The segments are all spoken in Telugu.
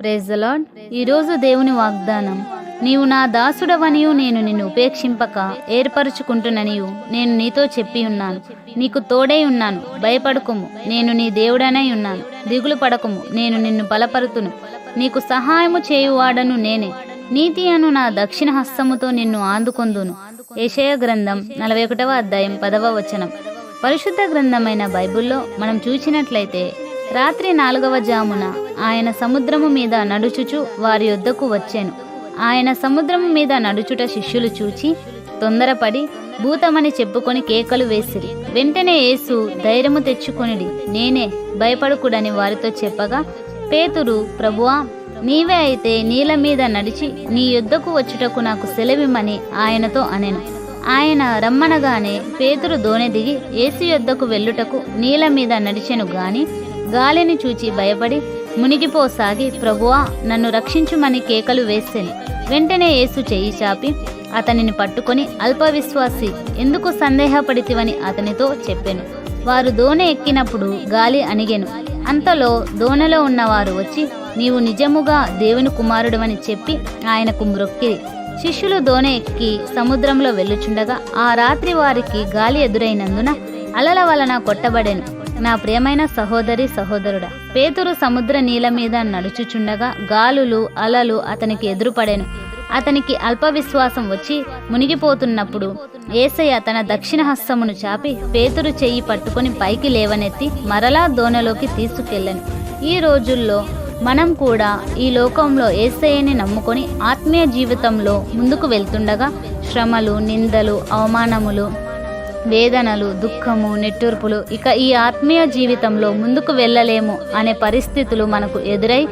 ప్రేజ్ ద ఈరోజు దేవుని వాగ్దానం. నీవు నా దాసుడవనియు నేను నిన్ను ఉపేక్షింపక ఏర్పరచుకుంటుననియు. నేను నీతో చెప్పి ఉన్నాను. నీకు తోడై ఉన్నాను. భయపడకుము. నేను నీ దేవుడనై ఉన్నాను. దిగులు పడకుము. నేను నిన్ను బలపరుతును. నీకు సహాయము చేయువాడను నేనే. నీతి అను నా దక్షిణ హస్తముతో నిన్ను ఆందుకొందును. ఏషయ గ్రంథం నలభై ఒకటవ అధ్యాయం పదవ వచనం. పరిశుద్ధ గ్రంథమైన బైబిల్లో మనం చూసినట్లయితే రాత్రి నాలుగవ జామున ఆయన సముద్రము మీద నడుచుచు వారి యొద్దకు వచ్చాను. ఆయన సముద్రము మీద నడుచుట శిష్యులు చూచి తొందరపడి భూతమని చెప్పుకొని కేకలు వేసిరి. వెంటనే యేసు ధైర్యము తెచ్చుకొనిడి. నేనే భయపడకుడని వారితో చెప్పగా పేతురు ప్రభువా నీవే అయితే నీళ్ళ మీద నడిచి నీ యొద్దకు వచ్చుటకు నాకు సెలవిమ్మని ఆయనతో అనెను. ఆయన రమ్మనగానే పేతురు దోణి దిగి ఏసు యొద్దకు వెళ్ళుటకు నీళ్ళ మీద నడిచెను గాని గాలిని చూచి భయపడి మునిగిపోసాగి ప్రభువా నన్ను రక్షించుమని కేకలు వేసెను. వెంటనే యేసు చెయ్యి చాపి అతనిని పట్టుకొని అల్పవిశ్వాసి ఎందుకు సందేహపడితివని అతనితో చెప్పాను. వారు దోణ ఎక్కినప్పుడు గాలి అణిగెను. అంతలో దోణలో ఉన్నవారు వచ్చి నీవు నిజముగా దేవుని కుమారుడవని చెప్పి ఆయనకు మ్రొక్కిరి. శిష్యులు దోణ ఎక్కి సముద్రంలో వెళ్ళుచుండగా ఆ రాత్రి వారికి గాలి ఎదురైనందున అలల వలన కొట్టబడెను. నా ప్రియమైన సహోదరి సహోదరుడా పేతురు సముద్ర నీల మీద నడుచుచుండగా గాలులు అలలు అతనికి ఎదురుపడెను. అతనికి అల్ప విశ్వాసం వచ్చి మునిగిపోతున్నప్పుడు ఏసయ్య తన దక్షిణ హస్తమును చాపి పేతురు చెయ్యి పట్టుకొని పైకి లేవనెత్తి మరలా దోనలోకి తీసుకెళ్ళను. ఈ రోజుల్లో మనం కూడా ఈ లోకంలో ఏసయ్యని నమ్ముకొని ఆత్మీయ జీవితంలో ముందుకు వెళ్తుండగా శ్రమలు నిందలు అవమానములు వేదనలు దుఃఖము నెట్టూర్పులు. ఇక ఈ ఆత్మీయ జీవితంలో ముందుకు వెళ్ళలేము అనే పరిస్థితులు మనకు ఎదురై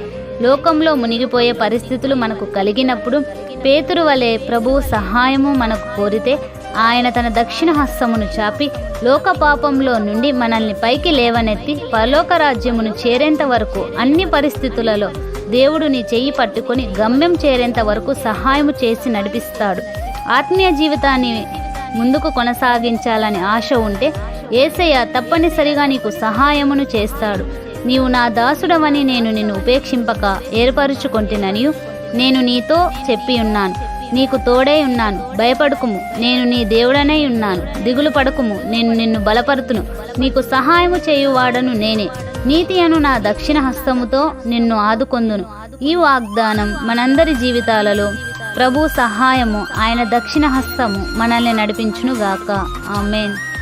లోకంలో మునిగిపోయే పరిస్థితులు మనకు కలిగినప్పుడు పేతురు వలె ప్రభువు సహాయము మనకు కోరితే ఆయన తన దక్షిణ హస్తమును చాపి లోక పాపంలో నుండి మనల్ని పైకి లేవనెత్తి పరలోక రాజ్యమును చేరేంత వరకు అన్ని పరిస్థితులలో దేవుడు నీ చెయ్యి పట్టుకొని గమ్యం చేరేంత వరకు సహాయము చేసి నడిపిస్తాడు. ఆత్మీయ జీవితాన్ని ముందుకు కొనసాగించాలని ఆశ ఉంటే ఏసయ్య తప్పనిసరిగా నీకు సహాయమును చేస్తాడు. నీవు నా దాసుడవని నేను నిన్ను ఉపేక్షింపక ఏర్పరుచుకొంటిననియు నేను నీతో చెప్పి ఉన్నాను. నీకు తోడై ఉన్నాను. భయపడుకుము. నేను నీ దేవుడనై ఉన్నాను. దిగులు పడకుము. నేను నిన్ను బలపరుతును. నీకు సహాయము చేయువాడను నేనే. నీతి అను నా దక్షిణ హస్తముతో నిన్ను ఆదుకొందును. ఈ వాగ్దానం మనందరి జీవితాలలో ప్రభు సహాయము ఆయన దక్షిణ హస్తము మనల్ని నడిపించునుగాక. ఆమెన్.